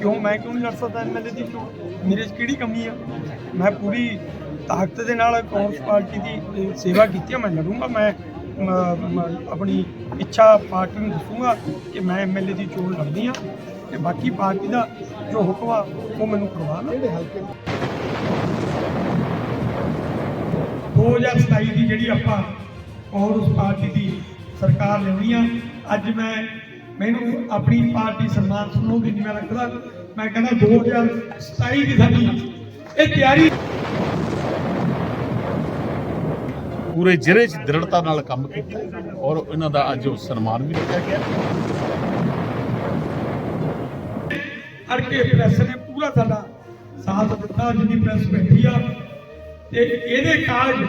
ਕਿਉਂ? ਮੈਂ ਕਿਉਂ ਨਹੀਂ ਲੜ ਸਕਦਾ ਐਮਐਲਏ ਦੀ? ਚੋਣ ਮੇਰੇ 'ਚ ਕਿਹੜੀ ਕਮੀ ਆ? ਮੈਂ ਪੂਰੀ ਤਾਕਤ ਦੇ ਨਾਲ ਕਾਂਗਰਸ ਪਾਰਟੀ ਦੀ ਸੇਵਾ ਕੀਤੀ ਆ, ਮੈਂ ਲੜੂੰਗਾ, ਮੈਂ ਆਪਣੀ ਇੱਛਾ ਪਾਰਟੀ ਨੂੰ ਦੱਸੂਗਾ ਕਿ ਮੈਂ ਐਮਐਲਏ ਦੀ ਚੋਣ ਲੜਦੀ ਆ ਤੇ ਬਾਕੀ ਪਾਰਟੀ ਦਾ ਜੋ ਹੁਕਮ ਆ, ਉਹ ਮੈਨੂੰ ਕਰਵਾ ਲਓ 2027 ਦੀ ਜਿਹੜੀ ਆਪਾਂ ਕਾਂਗਰਸ ਪਾਰਟੀ ਦੀ ਸਰਕਾਰ ਲੈਣੀ ਆ, ਅੱਜ ਮੈਂ ਮੈਨੂੰ ਆਪਣੀ ਪਾਰਟੀ ਸਨਮਾਨ ਸੁਣੋਗੇ ਨਹੀਂ ਮੈਂ ਰੱਖਦਾ ਮੈਂ ਕਹਿੰਦਾ 2027 ਦੀ ਸਾਡੀ ਇਹ ਤਿਆਰੀ ਪੂਰੇ ਜ਼ਿਲ੍ਹੇ 'ਚ ਦ੍ਰਿੜਤਾ ਨਾਲ ਕੰਮ ਕੀਤਾ ਔਰ ਇਹਨਾਂ ਦਾ ਅੱਜ ਉਹ ਸਨਮਾਨ ਵੀ ਕੀਤਾ ਗਿਆ। ਅੜਕੇ ਪ੍ਰੈਸ ਨੇ ਪੂਰਾ ਸਾਡਾ ਸਾਥ ਦਿੱਤਾ ਜਿੰਨੀ ਪ੍ਰੈਸ ਬੈਠੀ ਆ। ਤੇ ਇਹਦੇ ਕਾਰਜ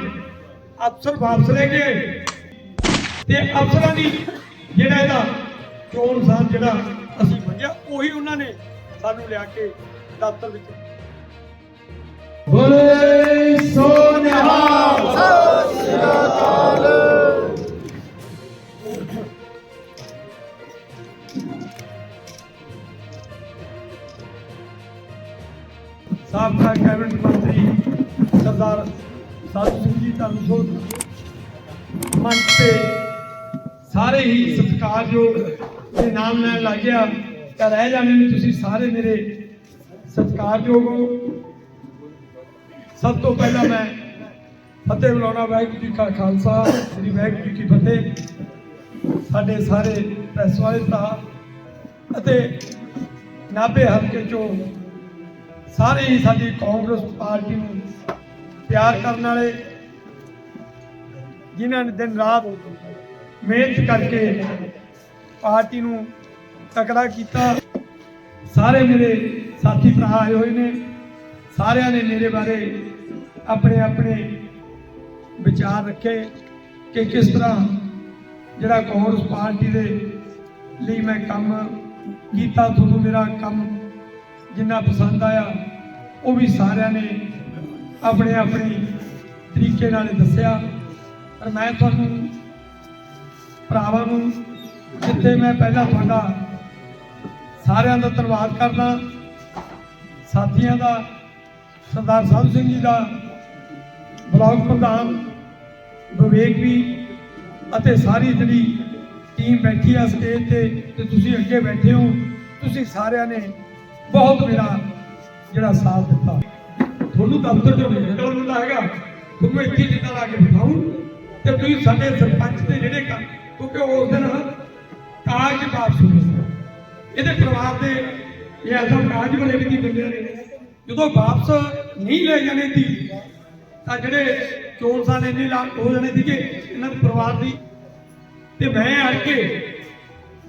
ਅਫਸਰ ਵਾਪਸ ਲੈ ਗਏ। ਤੇ ਅਫਸਰਾਂ ਦੀ ਜਿਹੜਾ ਇਹਦਾ ਚੋਣ ਸਾਹ ਜਿਹੜਾ ਅਸੀਂ ਮੰਗਿਆ ਉਹੀ ਉਹਨਾਂ ਨੇ ਸਾਨੂੰ ਲਿਆ ਕੇ ਦਫ਼ਤਰ ਵਿੱਚ। ਬੋਲੇ ਸੋਨਿਹਾਲ। ਸਾਬਕਾ ਕੈਬਨਿਟ ਮੰਤਰੀ ਸਰਦਾਰ ਸਾਧੂ ਸਿੰਘ ਜੀ ਧਰਮਸੋਤ ਮੰਚ ਤੇ ਸਾਰੇ ਹੀ ਸਤਿਕਾਰਯੋਗ ਦੇ ਨਾਮ ਲੈਣ ਲੱਗ ਗਿਆ। ਤਾਂ ਰਹਿ ਜਾਣੇ ਨੇ ਤੁਸੀਂ ਸਾਰੇ ਮੇਰੇ ਸਤਿਕਾਰਯੋਗ ਹੋ। ਸਭ ਤੋਂ ਪਹਿਲਾਂ ਮੈਂ ਫਤਿਹ ਬੁਲਾਉਣਾ ਵਾਹਿਗੁਰੂ ਜੀ ਕਾ ਖਾਲਸਾ, ਸ੍ਰੀ ਵਾਹਿਗੁਰੂ ਜੀ ਕੀ ਫਤਿਹ। ਸਾਡੇ ਸਾਰੇ ਪ੍ਰੈਸ ਵਾਲੇ ਭਰਾ ਅਤੇ ਨਾਭੇ ਹਲਕੇ ਚੋਂ ਸਾਰੇ ਹੀ ਸਾਡੀ ਕਾਂਗਰਸ ਪਾਰਟੀ ਨੂੰ ਪਿਆਰ ਕਰਨ ਵਾਲੇ, ਜਿਨ੍ਹਾਂ ਨੇ ਦਿਨ ਰਾਤ ਮਿਹਨਤ ਕਰਕੇ ਪਾਰਟੀ ਨੂੰ ਤਕੜਾ ਕੀਤਾ। ਸਾਰੇ ਮੇਰੇ ਸਾਥੀ ਭਰਾ ਆਏ ਹੋਏ ਨੇ। ਸਾਰਿਆਂ ਨੇ ਮੇਰੇ ਬਾਰੇ ਆਪਣੇ ਆਪਣੇ ਵਿਚਾਰ ਰੱਖੇ ਕਿ ਕਿਸ ਤਰ੍ਹਾਂ ਜਿਹੜਾ ਕਾਂਗਰਸ ਪਾਰਟੀ ਦੇ ਲਈ ਮੈਂ ਕੰਮ ਕੀਤਾ, ਤੁਹਾਨੂੰ ਮੇਰਾ ਕੰਮ ਜਿੰਨਾ ਪਸੰਦ ਆਇਆ, ਉਹ ਵੀ ਸਾਰਿਆਂ ਨੇ ਆਪਣੇ ਆਪਣੀ ਤਰੀਕੇ ਨਾਲ ਦੱਸਿਆ। ਪਰ ਮੈਂ ਤੁਹਾਨੂੰ ਭਰਾਵਾਂ ਨੂੰ ਜਿੱਥੇ ਮੈਂ ਪਹਿਲਾਂ ਤੁਹਾਡਾ ਸਾਰਿਆਂ ਦਾ ਧੰਨਵਾਦ ਕਰਦਾ। ਸਾਥੀਆਂ ਦਾ, ਸਰਦਾਰ ਸਾਹਿਬ ਸਿੰਘ ਜੀ ਦਾ, ਬਲਾਕ ਪ੍ਰਧਾਨ ਵਿਵੇਕ ਵੀ ਅਤੇ ਸਾਰੀ ਜਿਹੜੀ ਟੀਮ ਬੈਠੀ ਆ ਸਟੇਜ ਤੇ ਤੇ ਤੁਸੀਂ ਅੱਗੇ ਬੈਠੇ ਹੋ, ਤੁਸੀਂ ਸਾਰਿਆਂ ਨੇ ਬਹੁਤ ਮੇਰਾ ਜਿਹੜਾ ਸਾਥ ਦਿੱਤਾ। ਤੁਹਾਨੂੰ ਦਫ਼ਤਰ ਚੋਂ ਨਹੀਂ ਨਿਕਲਣ ਦਿੰਦਾ ਹੈਗਾ। ਤੁਹਾਨੂੰ ਇੱਥੇ ਜਿੱਦਾਂ ਲਾ ਕੇ ਬਿਠਾਉਂ ਤੇ ਤੁਸੀਂ ਸਾਡੇ ਸਰਪੰਚ ਦੇ ਜਿਹੜੇ ਕੰਮ, ਕਿਉਂਕਿ ਉਸ ਦਿਨ ਕਾਗਜ਼ ਵਾਪਸ ਹੋਏ ਸੀ ਇਹਦੇ ਪਰਿਵਾਰ ਦੇ ਇਹ ਐਸਾ ਕਾਗਜ਼ ਬਣੇ ਵੀ ਨਹੀਂ ਨੇ? ਜਦੋਂ ਵਾਪਸ ਨਹੀਂ ਲੈ ਜਾਣੇ ਸੀ, ਤਾਂ ਜਿਹੜੇ ਚੋਰ ਸਾਲ ਇੰਨੇ ਲਾ ਹੋ ਜਾਣੇ ਸੀਗੇ, ਇਹਨਾਂ ਦੇ ਪਰਿਵਾਰ ਦੀ। ਤੇ ਮੈਂ ਅੜ ਕੇ,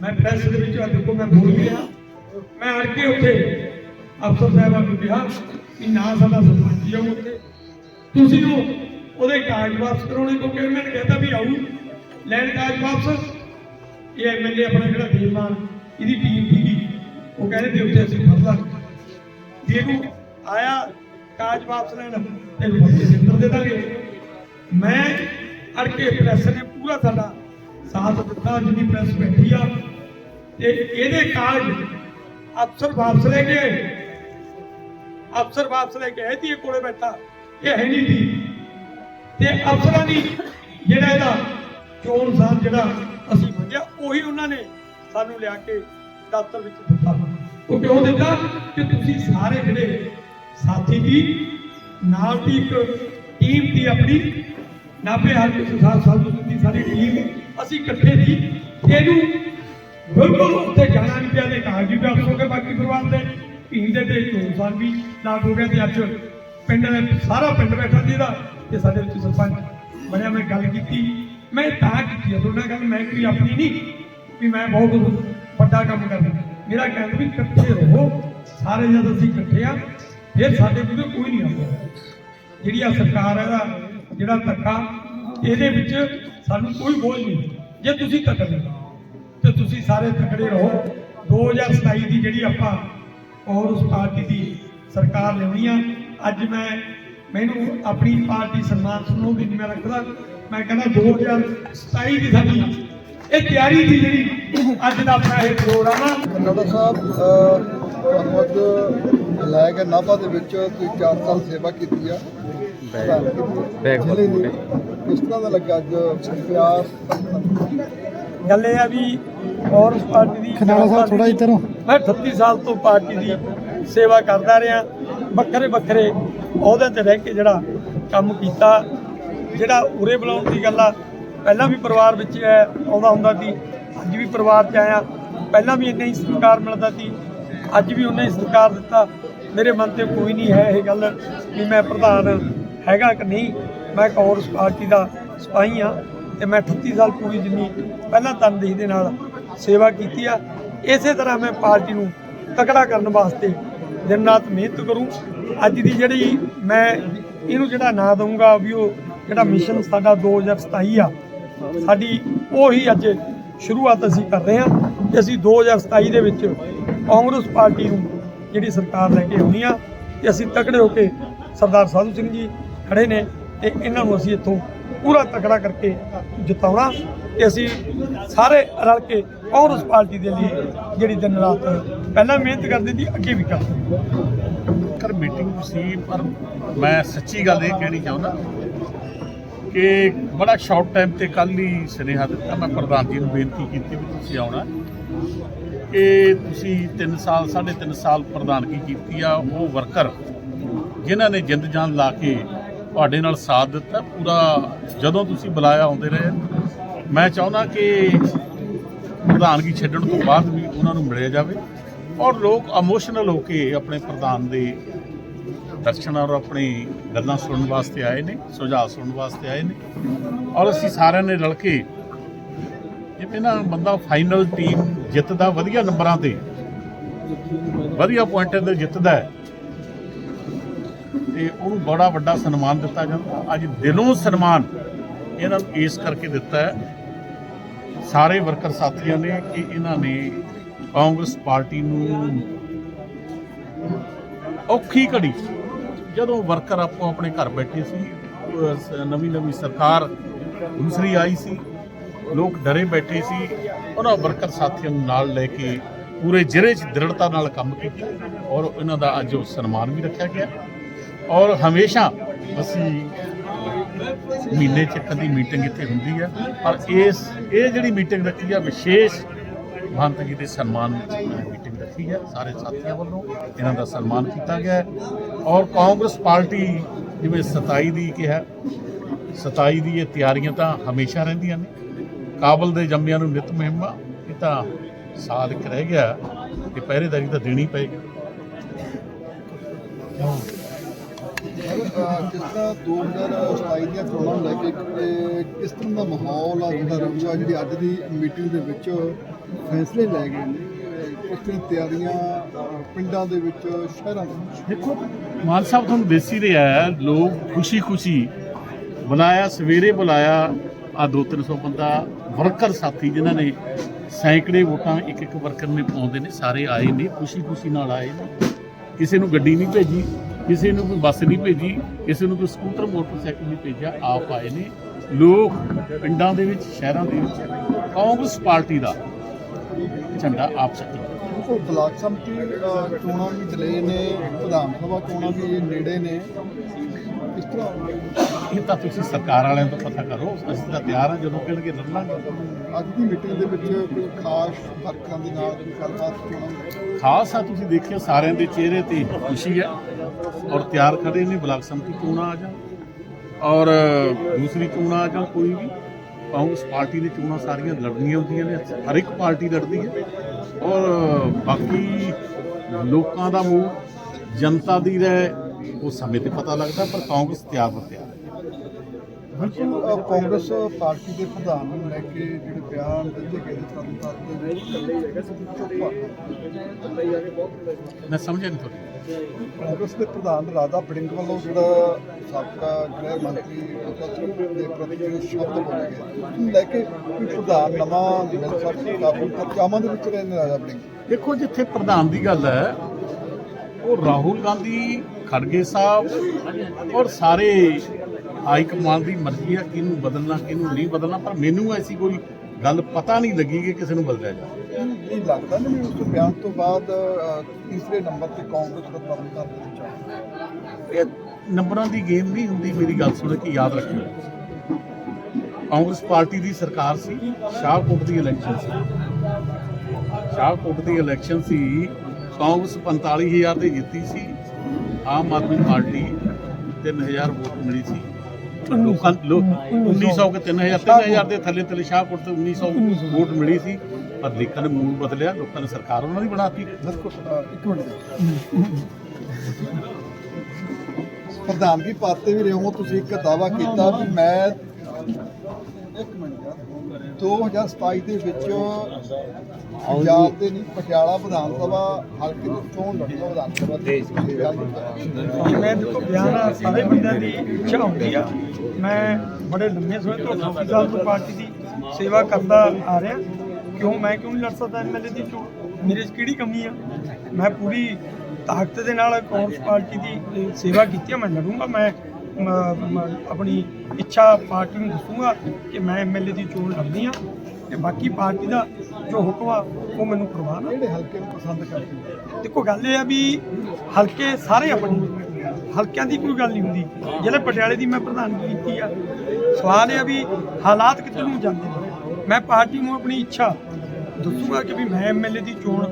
ਮੈਂ ਪ੍ਰੈਸ ਦੇ ਵਿੱਚ ਆ, ਦੇਖੋ ਮੈਂ ਬੋਲ ਗਿਆ। ਮੈਂ ਅੜ ਕੇ ਉੱਥੇ ਅਫਸਰ ਸਾਹਿਬਾਨ ਨੂੰ ਕਿਹਾ ਕਿ ਨਾ ਸਾਡਾ ਸਰਪੰਚ ਜੀ ਆਊ ਉੱਥੇ। ਤੁਸੀਂ ਉਹ ਉਹਦੇ ਕਾਗਜ਼ ਵਾਪਸ ਕਰਾਉਣੇ ਕਿਉਂਕਿ ਉਹਨਾਂ ਨੇ ਕਹਿਤਾ ਵੀ ਆਊ ਲੈਣ ਕਾਗਜ਼ ਵਾਪਸ। ਇਹ ਐਮਐਲਏ ਆਪਣਾ ਜਿਹੜਾ ਦੇਵਮਾਨ ਇਹਦੀ ਟੀਮ ਸੀਗੀ। ਉਹ ਕਹਿੰਦੇ ਵੀ ਉੱਥੇ ਅਸੀਂ ਫੜ ਜੇ ਇਹਨੂੰ ਆਇਆ ਕਾਗਜ਼ ਵਾਪਸ ਲੈਣ, ਤੇ ਬੱਚੇ ਸਿੰਦਰ ਦੇ ਦਾਂਗੇ। ਮੈਂ ਅੜ ਪ੍ਰੈਸ ਨੇ ਪੂਰਾ ਸਾਡਾ ਸਾਥ ਦਿੱਤਾ, ਜਿੰਨੀ ਪ੍ਰੈਸ ਬੈਠੀ ਆ। ਤੇ ਇਹਦੇ ਕਾਗਜ਼ ਅਫਸਰ ਵਾਪਸ ਲੈ ਕੇ ਅਫਸਰ ਵਾਪਸ ਲੈ ਕੇ ਇਹਦੀ ਕੋਲੇ ਬੈਠਾ। ਇਹ ਹੈ ਨਹੀਂ ਸੀ। ਤੇ ਅਫਸਰਾਂ ਦੀ ਜਿਹੜਾ ਇਹਦਾ ਚੋਣ ਸਾਹਿਬ ਜਿਹੜਾ ਅਸੀਂ ਮੰਗਿਆ ਉਹੀ ਉਹਨਾਂ ਨੇ ਸਾਨੂੰ ਲਿਆ ਕੇ ਦਫ਼ਤਰ ਵਿੱਚ ਦਿੱਤਾ। ਉਹ ਕਿਉਂ ਦਿੱਤਾ? ਕਿ ਤੁਸੀਂ ਸਾਰੇ ਜਿਹੜੇ ਸਾਥੀ ਦੀ ਨਾਲ ਦੀ ਇੱਕ ਟੀਮ ਦੀ ਆਪਣੀ ਨਾਭੇ ਹਲਕੇ ਸੁਸਾਰ ਸਾਧੂ ਦੀ ਸਾਰੀ ਟੀਮ, ਅਸੀਂ ਇਕੱਠੇ ਸੀ ਇਹਨੂੰ ਬਿਲਕੁਲ ਉੱਥੇ ਜਾਣਾ ਨਹੀਂ ਪਿਆ ਤੇ ਕਾਗਜ਼ੀ ਵਾਪਸ ਹੋ ਗਏ, ਬਾਕੀ ਪਰਿਵਾਰ ਦੇ ਭੀਂ ਦੇ ਤੇ ਚੋਣ ਵੀ ਨਾਲ ਹੋ ਗਿਆ ਤੇ ਅੱਜ ਪਿੰਡ ਦੇ ਸਾਰਾ ਪਿੰਡ ਬੈਠਾ ਸੀ ਇਹਦਾ, ਤੇ ਸਾਡੇ ਵਿੱਚ ਸਰਪੰਚ ਬਣਿਆ, ਮੈਂ ਗੱਲ ਕੀਤੀ। ਮੈਂ ਤਾਂ ਕੀਤੀ ਆ, ਤੁਹਾਡੇ ਗੱਲ ਮੈਂ ਕੋਈ ਆਪਣੀ ਨਹੀਂ, ਵੀ ਮੈਂ ਬਹੁਤ ਵੱਡਾ ਕੰਮ ਕਰਦਾ। ਮੇਰਾ ਕਹਿਣਾ ਵੀ ਇਕੱਠੇ ਰਹੋ, ਸਾਰੇ ਜਦ ਅਸੀਂ ਇਕੱਠੇ ਆ, ਫਿਰ ਸਾਡੇ ਕੋਲ ਕੋਈ ਨਹੀਂ ਆਉਂਦਾ। ਜਿਹੜੀ ਆ ਸਰਕਾਰ ਹੈ ਦਾ ਜਿਹੜਾ ਧੱਕਾ, ਇਹਦੇ ਵਿੱਚ ਸਾਨੂੰ ਕੋਈ ਬੋਝ ਨਹੀਂ। ਜੇ ਤੁਸੀਂ ਤਕੜੇ ਤੇ ਤੁਸੀਂ ਸਾਰੇ ਤਕੜੇ ਰਹੋ। 2027 ਦੀ ਜਿਹੜੀ ਆਪਾਂ ਕਾਂਗਰਸ ਪਾਰਟੀ ਦੀ ਸਰਕਾਰ ਲੈਣੀ ਆ, ਅੱਜ ਮੈਂ, ਮੈਨੂੰ ਆਪਣੀ ਪਾਰਟੀ ਸਨਮਾਨ ਸੁਣੋਗੇ ਨਹੀਂ ਮੈਂ ਰੱਖਦਾ। ਮੈਂ ਕਹਿੰਦਾ 2027 ਦੀ ਸਾਡੀ ਇਹ ਤਿਆਰੀ ਸੀ ਜਿਹੜੀ ਅੱਜ ਦਾ ਆਪਣਾ ਇਹ ਪ੍ਰੋਗਰਾਮ ਆ। ਨਦਰ ਸਾਹਿਬ ਅੱਜ ਲੈ ਕੇ ਨਾਭਾ ਦੇ ਵਿੱਚ ਤੁਸੀਂ 4 ਸਾਲ ਸੇਵਾ ਕੀਤੀ ਆ। ਦੀ ਕਿਸ ਤਰ੍ਹਾਂ ਦਾ ਲੱਗਾ ਅੱਜ ਪਿਆਸ ਗੱਲ ਇਹ ਆ ਵੀ ਕਾਂਗਰਸ ਪਾਰਟੀ ਦੀ ਖਨਾਲਾ ਸਾਹਿਬ ਥੋੜ੍ਹਾ ਇੱਧਰੋਂ। ਮੈਂ 38 ਸਾਲ ਤੋਂ ਪਾਰਟੀ ਦੀ ਸੇਵਾ ਕਰਦਾ ਰਿਹਾ। ਵੱਖਰੇ ਵੱਖਰੇ ਅਹੁਦਿਆਂ ਤੇ ਰਹਿ ਕੇ ਜਿਹੜਾ ਕੰਮ ਕੀਤਾ। ਜਿਹੜਾ ਉਰੇ ਬੁਲਾਉਣ ਦੀ ਗੱਲ ਆ, ਪਹਿਲਾਂ ਵੀ ਪਰਿਵਾਰ ਵਿੱਚ ਆਉਂਦਾ ਹੁੰਦਾ ਸੀ, ਅੱਜ ਵੀ ਪਰਿਵਾਰ 'ਚ ਆਇਆ। ਪਹਿਲਾਂ ਵੀ ਇੰਨਾ ਹੀ ਸਤਿਕਾਰ ਮਿਲਦਾ ਸੀ, ਅੱਜ ਵੀ ਉਹਨੇ ਸਤਿਕਾਰ ਦਿੱਤਾ। ਮੇਰੇ ਮਨ ਤੇ ਕੋਈ ਨਹੀਂ ਹੈ ਇਹ ਗੱਲ ਕਿ ਮੈਂ ਪ੍ਰਧਾਨ ਹੈਗਾ ਕਿ ਨਹੀਂ। ਮੈਂ ਕਾਂਗਰਸ ਪਾਰਟੀ ਦਾ ਸਿਪਾਹੀ ਆ ਤੇ ਮੈਂ 38 ਸਾਲ ਪੂਰੀ ਜਿੰਨੀ ਪਹਿਲਾਂ ਤਨਦੇਹੀ ਦੇ ਨਾਲ ਸੇਵਾ ਕੀਤੀ ਆ। ਇਸੇ ਤਰ੍ਹਾਂ ਮੈਂ ਪਾਰਟੀ ਨੂੰ ਤਕੜਾ ਕਰਨ ਵਾਸਤੇ ਦਿਨ ਰਾਤ ਮਿਹਨਤ ਕਰੂੰ। ਅੱਜ ਦੀ ਜਿਹੜੀ ਮੈਂ ਇਹਨੂੰ ਜਿਹੜਾ ਨਾਂ ਦਊਂਗਾ ਵੀ ਉਹ ਜਿਹੜਾ ਮਿਸ਼ਨ ਸਾਡਾ 2027 ਆ, ਸਾਡੀ ਉਹੀ ਅੱਜ ਸ਼ੁਰੂਆਤ ਅਸੀਂ ਕਰ ਰਹੇ ਹਾਂ ਤੇ ਅਸੀਂ 2027 ਦੇ ਵਿੱਚ ਕਾਂਗਰਸ ਪਾਰਟੀ ਨੂੰ ਜਿਹੜੀ ਸਰਕਾਰ ਲੈ ਕੇ ਆਉਣੀ ਆ, ਤੇ ਅਸੀਂ ਤਕੜੇ ਹੋ ਕੇ ਸਰਦਾਰ ਸਾਧੂ ਸਿੰਘ ਜੀ ਖੜੇ ਨੇ ਤੇ ਇਹਨਾਂ ਨੂੰ ਅਸੀਂ ਇੱਥੋਂ ਪੂਰਾ ਤਕੜਾ ਕਰਕੇ ਜਿਤਾਉਣਾ, ਤੇ ਅਸੀਂ ਸਾਰੇ ਰਲ ਕੇ ਕਾਂਗਰਸ ਪਾਰਟੀ ਦੇ ਲਈ ਜਿਹੜੀ ਦਿਨ ਰਾਤ ਪਹਿਲਾਂ ਮਿਹਨਤ ਕਰਦੇ ਸੀ, ਅੱਗੇ ਵੀ ਕਰਦੇ ਕਰ ਮੀਟਿੰਗ ਸੀ ਪਰ ਮੈਂ ਸੱਚੀ ਗੱਲ ਇਹ ਕਹਿਣੀ ਚਾਹੁੰਦਾ ਕਿ ਬੜਾ ਸ਼ਾਰਟ ਟਾਈਮ ਤੇ ਕੱਲ ਹੀ ਸੁਨੇਹਾ ਦਿੱਤਾ। ਮੈਂ ਪ੍ਰਧਾਨ ਜੀ ਨੂੰ ਬੇਨਤੀ ਕੀਤੀ ਵੀ ਤੁਸੀਂ ਆਉਣਾ। ਕਿ ਤੁਸੀਂ 3 ਸਾਲ 3.5 ਸਾਲ ਪ੍ਰਧਾਨਗੀ ਕੀਤੀ ਆ। ਉਹ ਵਰਕਰ ਜਿਨ੍ਹਾਂ ਨੇ ਜਿੰਦ ਜਾਨ ਲਾ ਕੇ ਤੁਹਾਡੇ ਨਾਲ ਸਾਥ ਦਿੱਤਾ, ਪੂਰਾ ਜਦੋਂ ਤੁਸੀਂ ਬੁਲਾਇਆ ਆਉਂਦੇ ਰਹੇ। ਮੈਂ ਚਾਹੁੰਦਾ ਕਿ ਪ੍ਰਧਾਨਗੀ ਛੱਡਣ ਤੋਂ ਬਾਅਦ ਵੀ ਉਹਨਾਂ ਨੂੰ ਮਿਲਿਆ ਜਾਵੇ ਔਰ ਲੋਕ ਇਮੋਸ਼ਨਲ ਹੋ ਕੇ ਆਪਣੇ ਪ੍ਰਧਾਨ ਦੇ ਦਰਸ਼ਨ ਔਰ ਆਪਣੀ ਗੱਲਾਂ ਸੁਣਨ ਵਾਸਤੇ ਆਏ ਨੇ, ਸੁਝਾਅ ਸੁਣਨ ਵਾਸਤੇ ਆਏ ਨੇ। ਔਰ ਅਸੀਂ ਸਾਰਿਆਂ ਨੇ ਰਲ ਕੇ ਜਿਵੇਂ ਨਾ ਬੰਦਾ ਫਾਈਨਲ ਟੀਮ ਜਿੱਤਦਾ, ਵਧੀਆ ਨੰਬਰਾਂ ਤੇ, ਵਧੀਆ ਪੁਆਇੰਟਾਂ ਤੇ ਜਿੱਤਦਾ ਹੈ, ਤੇ ਉਹਨੂੰ ਬੜਾ ਵੱਡਾ ਸਨਮਾਨ ਦਿੱਤਾ ਜਾਂਦਾ। ਅੱਜ ਦਿਲੋਂ ਸਨਮਾਨ ਇਹਨਾਂ ਨੂੰ ਇਸ ਕਰਕੇ ਦਿੱਤਾ ਹੈ। ਸਾਰੇ ਵਰਕਰ ਸਾਥੀਆਂ ਨੇ ਕਿ ਇਹਨਾਂ ਨੇ ਕਾਂਗਰਸ ਪਾਰਟੀ ਨੂੰ ਔਖੀ ਘੜੀ ਜਦੋਂ ਵਰਕਰ ਆਪੋ ਆਪਣੇ ਘਰ ਬੈਠੇ ਸੀ ਨਵੀਂ ਨਵੀਂ ਸਰਕਾਰ ਦੂਸਰੀ ਆਈ ਸੀ, ਲੋਕ ਡਰੇ ਬੈਠੇ ਸੀ, ਉਹਨਾਂ ਵਰਕਰ ਸਾਥੀਆਂ ਨੂੰ ਨਾਲ ਲੈ ਕੇ ਪੂਰੇ ਜ਼ਿਲ੍ਹੇ 'ਚ ਦ੍ਰਿੜਤਾ ਨਾਲ ਕੰਮ ਕੀਤਾ ਔਰ ਇਹਨਾਂ ਦਾ ਅੱਜ ਉਹ ਸਨਮਾਨ ਵੀ ਰੱਖਿਆ ਗਿਆ। ਔਰ ਹਮੇਸ਼ਾ ਅਸੀਂ ਮਹੀਨੇ 'ਚ ਕਦੀ ਮੀਟਿੰਗ ਇੱਥੇ ਹੁੰਦੀ ਹੈ, ਪਰ ਇਸ, ਇਹ ਜਿਹੜੀ ਮੀਟਿੰਗ ਰੱਖੀ ਆ, ਵਿਸ਼ੇਸ਼ ਮਹੰਤ ਜੀ ਦੇ ਸਨਮਾਨ ਵਿੱਚ ਮੀਟਿੰਗ ਰੱਖੀ ਹੈ, ਸਾਰੇ ਸਾਥੀਆਂ ਵੱਲੋਂ ਇਹਨਾਂ ਦਾ ਸਨਮਾਨ ਕੀਤਾ ਗਿਆ ਔਰ ਕਾਂਗਰਸ ਪਾਰਟੀ ਜਿਵੇਂ 27 ਦੀ ਕਿਹਾ 27 ਦੀ ਇਹ ਤਿਆਰੀਆਂ ਤਾਂ ਹਮੇਸ਼ਾ ਰਹਿੰਦੀਆਂ ਨੇ। ਕਾਬਲ ਦੇ ਜੰਮਿਆਂ ਨੂੰ ਨਿਤ ਮਹਿਮਾ, ਇਹ ਤਾਂ ਸਾਲ ਇੱਕ ਰਹਿ ਗਿਆ ਤੇ ਪਹਿਰੇਦਾਰੀ ਤਾਂ ਦੇਣੀ ਪਏਗੀ। ਅਹ ਜਿਸ ਤਰ੍ਹਾਂ 2027 ਦੀਆਂ ਚੋਣਾਂ ਲੈ ਕੇ ਕਿਸ ਤਰ੍ਹਾਂ ਦਾ ਮਾਹੌਲ ਆ, ਜਿਹੜਾ ਰਹੂਗਾ ਜਿਹੜੀ ਅੱਜ ਦੀ ਮੀਟਿੰਗ ਦੇ ਵਿੱਚ ਫੈਸਲੇ ਲੈ ਗਏ ਨੇ ਇਹ ਤਰ੍ਹਾਂ ਤਿਆਰੀਆਂ, ਪਿੰਡਾਂ ਦੇ ਵਿੱਚ, ਸ਼ਹਿਰਾਂ ਦੇ ਵਿੱਚ। ਦੇਖੋ, ਮਾਨ ਸਾਹਿਬ ਤੁਹਾਨੂੰ ਦੇਸੀ ਰਿਹਾ ਹੈ, ਲੋਕ ਖੁਸ਼ੀ ਖੁਸ਼ੀ ਬੁਲਾਇਆ, ਸਵੇਰੇ ਬੁਲਾਇਆ ਆ 2-300 ਬੰਦਾ, ਵਰਕਰ ਸਾਥੀ ਜਿਨ੍ਹਾਂ ਨੇ ਸੈਂਕੜੇ ਵੋਟਾਂ ਇੱਕ ਇੱਕ ਵਰਕਰ ਨੇ ਪਾਉਂਦੇ ਨੇ, ਸਾਰੇ ਆਏ ਨੇ ਖੁਸ਼ੀ ਖੁਸ਼ੀ ਨਾਲ ਆਏ ਨੇ। ਕਿਸੇ ਨੂੰ ਗੱਡੀ ਨਹੀਂ ਭੇਜੀ, ਕਿਸੇ ਨੂੰ ਕੋਈ ਬੱਸ ਨਹੀਂ ਭੇਜੀ, ਕਿਸੇ ਨੂੰ ਕੋਈ ਸਕੂਟਰ, ਮੋਟਰਸਾਈਕਲ ਨਹੀਂ ਭੇਜਿਆ, ਆਪ ਆਏ ਨੇ। ਲੋਕ ਪਿੰਡਾਂ ਦੇ ਵਿੱਚ, ਸ਼ਹਿਰਾਂ ਦੇ ਵਿੱਚ ਕਾਂਗਰਸ ਪਾਰਟੀ ਦਾ ਝੰਡਾ ਆਪ ਚੱਕੀ ਦੇਖੋ ਬਲਾਕ ਸੰਮਤੀ ਚੋਣਾਂ ਵੀ ਚਲੇ ਨੇ ਵਿਧਾਨ ਸਭਾ ਚੋਣਾਂ ਵੀ ਨੇੜੇ ਨੇ। ਇਸ ਤਰ੍ਹਾਂ ਇਹ ਤਾਂ ਤੁਸੀਂ ਸਰਕਾਰ ਵਾਲਿਆਂ ਤੋਂ ਪਤਾ ਕਰੋ ਅਸੀਂ ਤਾਂ ਤਿਆਰ ਹਾਂ ਜਦੋਂ ਕਹਿਣਗੇ ਲੱਲਾਂਗੇ ਅੱਜ ਦੀ ਮੀਟਿੰਗ ਦੇ ਵਿੱਚ ਕੋਈ ਖਾਸ ਵਰਕਰਾਂ ਦੇ ਨਾਲ ਕੋਈ ਗੱਲਬਾਤ ਦੀ ਖਾਸ ਆ ਤੁਸੀਂ ਦੇਖਿਓ ਸਾਰਿਆਂ ਦੇ ਚਿਹਰੇ ਤੇ ਖੁਸ਼ੀ ਹੈ। ਔਰ ਤਿਆਰ ਖੜੇ ਨੇ ਬਲਾਕ ਸੰਮਤੀ ਚੋਣਾਂ ਆ ਜਾਣ। ਔਰ ਦੂਸਰੀ ਚੋਣਾਂ ਆ ਜਾਣ ਕੋਈ ਵੀ। ਕਾਂਗਰਸ ਪਾਰਟੀ ਦੀ ਚੋਣਾਂ ਸਾਰੀਆਂ ਲੜਨੀਆਂ ਹੁੰਦੀਆਂ ਨੇ, ਹਰ ਇੱਕ ਪਾਰਟੀ ਲੜਦੀ ਹੈ। ਔਰ ਬਾਕੀ ਲੋਕਾਂ ਦਾ ਮੂੰਹ ਜਨਤਾ ਦੀ ਰਹਿ, ਉਹ ਸਮੇਂ ਤੇ ਪਤਾ ਲੱਗਦਾ, ਪਰ ਕਾਂਗਰਸ ਤਿਆਰ ਬਰ ਤਿਆਰ ਹੈ। ਬਿਲਕੁਲ ਕਾਂਗਰਸ ਪਾਰਟੀ ਦੇ ਪ੍ਰਧਾਨ ਨੂੰ ਲੈ ਕੇ ਜਿਹੜੇ ਬਿਆਨ ਦਿੱਤੇ ਗਏ ਨੇ ਤੁਹਾਨੂੰ ਦੱਸ ਦੇ ਮੈਂ ਸਮਝਿਆ ਨਹੀਂ ਤੁਹਾਡੀ ਕਾਂਗਰਸ ਦੇ ਪ੍ਰਧਾਨ ਰਾਧਾ ਬੜਿੰਗ ਵੱਲੋਂ ਜਿਹੜਾ ਸਾਬਕਾ ਗ੍ਰਹਿ ਮੰਤਰੀ ਭਗਤ ਸਿੰਘ ਦੇ ਪ੍ਰਤੀ ਜਿਹੜੇ ਸ਼ਬਦ ਬੋਲੇ ਗਏ ਉਹਨੂੰ ਲੈ ਕੇ ਕੋਈ ਪ੍ਰਧਾਨ ਨਵਾਂ ਮਿਲ ਸਕਦਾ ਕਾਬੂ ਚਰਚਾਵਾਂ ਦੇ ਵਿੱਚ ਰਹਿੰਦੇ ਰਾਧਾ ਬੜਿੰਗ ਦੇਖੋ ਜਿੱਥੇ ਪ੍ਰਧਾਨ ਦੀ ਗੱਲ ਹੈ ਉਹ ਰਾਹੁਲ ਗਾਂਧੀ ਖੜਗੇ ਸਾਹਿਬ ਔਰ ਸਾਰੇ ਹਾਈ ਕਮਾਂਡ ਦੀ ਮਰਜ਼ੀ ਆ ਕਿਹਨੂੰ ਬਦਲਣਾ ਕਿਹਨੂੰ ਨਹੀਂ ਬਦਲਣਾ ਪਰ ਮੈਨੂੰ ਐਸੀ ਕੋਈ ਗੱਲ ਪਤਾ ਨਹੀਂ ਲੱਗੀ ਕਿ ਕਿਸੇ ਨੂੰ ਬਦਲਿਆ ਜਾ ਇਹ ਲੱਗਦਾ ਨਹੀਂ ਉਸ ਬਿਆਨ ਤੋਂ ਬਾਅਦ ਤੀਸਰੇ ਨੰਬਰ ਤੇ ਕਾਂਗਰਸ ਦਾ ਤਰਨਤਾਰਨ ਦੇ ਵਿੱਚ ਆਉਂਦਾ ਇਹ ਨੰਬਰਾਂ ਦੀ ਗੇਮ ਨਹੀਂ ਹੁੰਦੀ ਮੇਰੀ ਗੱਲ ਸੁਣ ਕੇ ਯਾਦ ਰੱਖਿਓ। ਕਾਂਗਰਸ ਪਾਰਟੀ ਦੀ ਸਰਕਾਰ ਸੀ ਸ਼ਾਹਕੋਟ ਦੀ ਇਲੈਕਸ਼ਨ ਸੀ। ਸ਼ਾਹਕੋਟ ਦੀ ਇਲੈਕਸ਼ਨ ਸੀ ਕਾਂਗਰਸ 45000 ਤੇ ਜਿੱਤੀ ਸੀ ਆਮ ਆਦਮੀ ਪਾਰਟੀ 3000 ਵੋਟ ਮਿਲੀ ਸੀ। ਲੋਕਾਂ ਲੋਕ 1900 ਕੇ 3000 3000 ਦੇ ਥੱਲੇ ਥੱਲੇ ਸ਼ਾਹਕੋਟ ਤੇ 1900 ਵੋਟ ਮਿਲੀ ਸੀ ਪਰ ਲੇਖਾਂ ਨੇ ਮੂਲ ਬਦਲਿਆ ਲੋਕਾਂ ਨੇ ਸਰਕਾਰ ਉਹਨਾਂ ਦੀ ਬਣਾਤੀ। ਇੱਕ ਮਿੰਟ ਪ੍ਰਧਾਨਗੀ ਪਦ ਤੇ ਵੀ ਰਹੇ ਹੋ ਤੁਸੀਂ ਇੱਕ ਦਾਵਾ ਕੀਤਾ ਵੀ ਮੈਂ ਇੱਕ ਮਿੰਟ ਯਾਰ। 2027 ਦੇ ਵਿੱਚ ਪੰਜਾਬ ਦੇ ਨਹੀਂ ਪਟਿਆਲਾ ਵਿਧਾਨ ਸਭਾ ਹਲਕੇ ਤੋਂ ਚੋਣ ਲੜੂਗਾ ਵਿਧਾਨ ਸਭਾ ਦੇ ਮੈਂ ਦੇਖੋ ਬਿਆਨ ਆ ਸਾਰੇ ਬੰਦਿਆਂ ਦੀ ਇੱਛਾ ਹੁੰਦੀ ਆ। ਮੈਂ ਬੜੇ ਲੰਮੇ ਸਮੇਂ ਤੋਂ 80 ਸਾਲ ਤੋਂ ਪਾਰਟੀ ਦੀ ਸੇਵਾ ਕਰਦਾ ਆ ਰਿਹਾ। ਕਿਉਂ ਮੈਂ ਕਿਉਂ ਨਹੀਂ ਲੜ ਸਕਦਾ ਐਮਐਲਏ ਦੀ ਚੋਣ? ਮੇਰੇ 'ਚ ਕਿਹੜੀ ਕਮੀ ਆ? ਮੈਂ ਪੂਰੀ ਤਾਕਤ ਦੇ ਨਾਲ ਕਾਂਗਰਸ ਪਾਰਟੀ ਦੀ ਸੇਵਾ ਕੀਤੀ ਆ ਮੈਂ ਲੜੂੰਗਾ। ਮ- ਆਪਣੀ ਇੱਛਾ ਪਾਰਟੀ ਨੂੰ ਦੱਸੂਗਾ ਕਿ ਮੈਂ ਐਮਐਲਏ ਦੀ ਚੋਣ ਲੜਨੀ ਆ ਤੇ ਬਾਕੀ ਪਾਰਟੀ ਦਾ ਜੋ ਹੁਕਮ ਆ ਉਹ ਮੈਨੂੰ ਪ੍ਰਵਾਨ ਆ ਕਿਹੜੇ ਹਲਕੇ ਨੂੰ ਪਸੰਦ ਕਰਦੇ ਦੇਖੋ ਗੱਲ ਇਹ ਆ ਵੀ ਹਲਕੇ ਸਾਰੇ ਆਪਣੇ ਹਲਕਿਆਂ ਦੀ ਕੋਈ ਗੱਲ ਨਹੀਂ ਹੁੰਦੀ। ਜਿਹੜੇ ਪਟਿਆਲੇ ਦੀ ਮੈਂ ਪ੍ਰਧਾਨਗੀ ਕੀਤੀ ਆ। ਸਵਾਲ ਇਹ ਆ ਵੀ ਹਾਲਾਤ ਕਿੱਧਰ ਨੂੰ ਜਾਂਦੇ ਨੇ? ਮੈਂ ਪਾਰਟੀ ਨੂੰ ਆਪਣੀ ਇੱਛਾ ਦੱਸੂਗਾ ਕਿ ਵੀ ਮੈਂ ਐਮਐਲਏ ਦੀ ਚੋਣ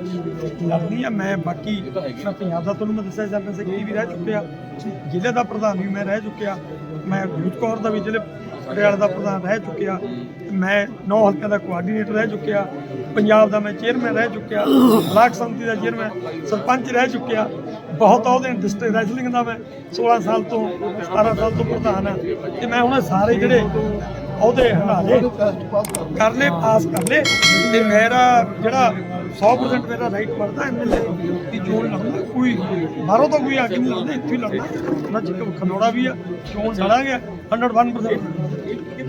ਲੜਨੀ ਆ, ਮੈਂ ਬਾਕੀ ਮੈਂ ਪੰਜਾਬ ਦਾ ਤੁਹਾਨੂੰ ਮੈਂ ਦੱਸਿਆ ਜਨਰਲ ਸੈਕਟਰੀ ਵੀ ਰਹਿ ਚੁੱਕਿਆ, ਜ਼ਿਲ੍ਹੇ ਦਾ ਪ੍ਰਧਾਨ ਵੀ ਮੈਂ ਰਹਿ ਚੁੱਕਿਆ, ਮੈਂ ਯੂਥ ਕੌਰ ਦਾ ਵੀ ਜ਼ਿਲ੍ਹੇ ਪਟਿਆਲਾ ਦਾ ਪ੍ਰਧਾਨ ਰਹਿ ਚੁੱਕਿਆ, ਮੈਂ ਨੌ ਹਲਕਿਆਂ ਦਾ ਕੋਆਰਡੀਨੇਟਰ ਰਹਿ ਚੁੱਕਿਆ, ਪੰਜਾਬ ਦਾ ਮੈਂ ਚੇਅਰਮੈਨ ਰਹਿ ਚੁੱਕਿਆ, ਬਲਾਕ ਸੰਮਤੀ ਦਾ ਚੇਅਰਮੈਨ ਸਰਪੰਚ ਰਹਿ ਚੁੱਕਿਆ, ਬਹੁਤ ਉਹਦੇ ਡਿਸਟ੍ਰਿਕਟ ਰੈਸਲਿੰਗ ਦਾ ਮੈਂ 16 ਸਾਲ ਤੋਂ 17 ਸਾਲ ਤੋਂ ਪ੍ਰਧਾਨ ਹਾਂ ਤੇ ਮੈਂ ਹੁਣ ਸਾਰੇ ਜਿਹੜੇ ਅਹੁਦੇ ਹਟਾ ਲਏ ਪਾਸ ਕਰ ਲੈ ਪਾਸ ਕਰ ਲੈ ਤੇ ਮੇਰਾ ਜਿਹੜਾ 100% ਮੇਰਾ ਰਾਈਟ ਬਣਦਾ ਐਮਐਲਏ ਦੀ ਚੋਣ ਲੜਨਾ ਕੋਈ ਬਾਹਰੋਂ ਤਾਂ ਕੋਈ ਆ ਕੇ ਨਹੀਂ ਲੜਦਾ ਇੱਥੇ ਹੀ ਲੜਨਾ। ਨਾ ਖਨੋੜਾ ਵੀ ਆ, ਚੋਣ ਲੜਾਂਗੇ 101%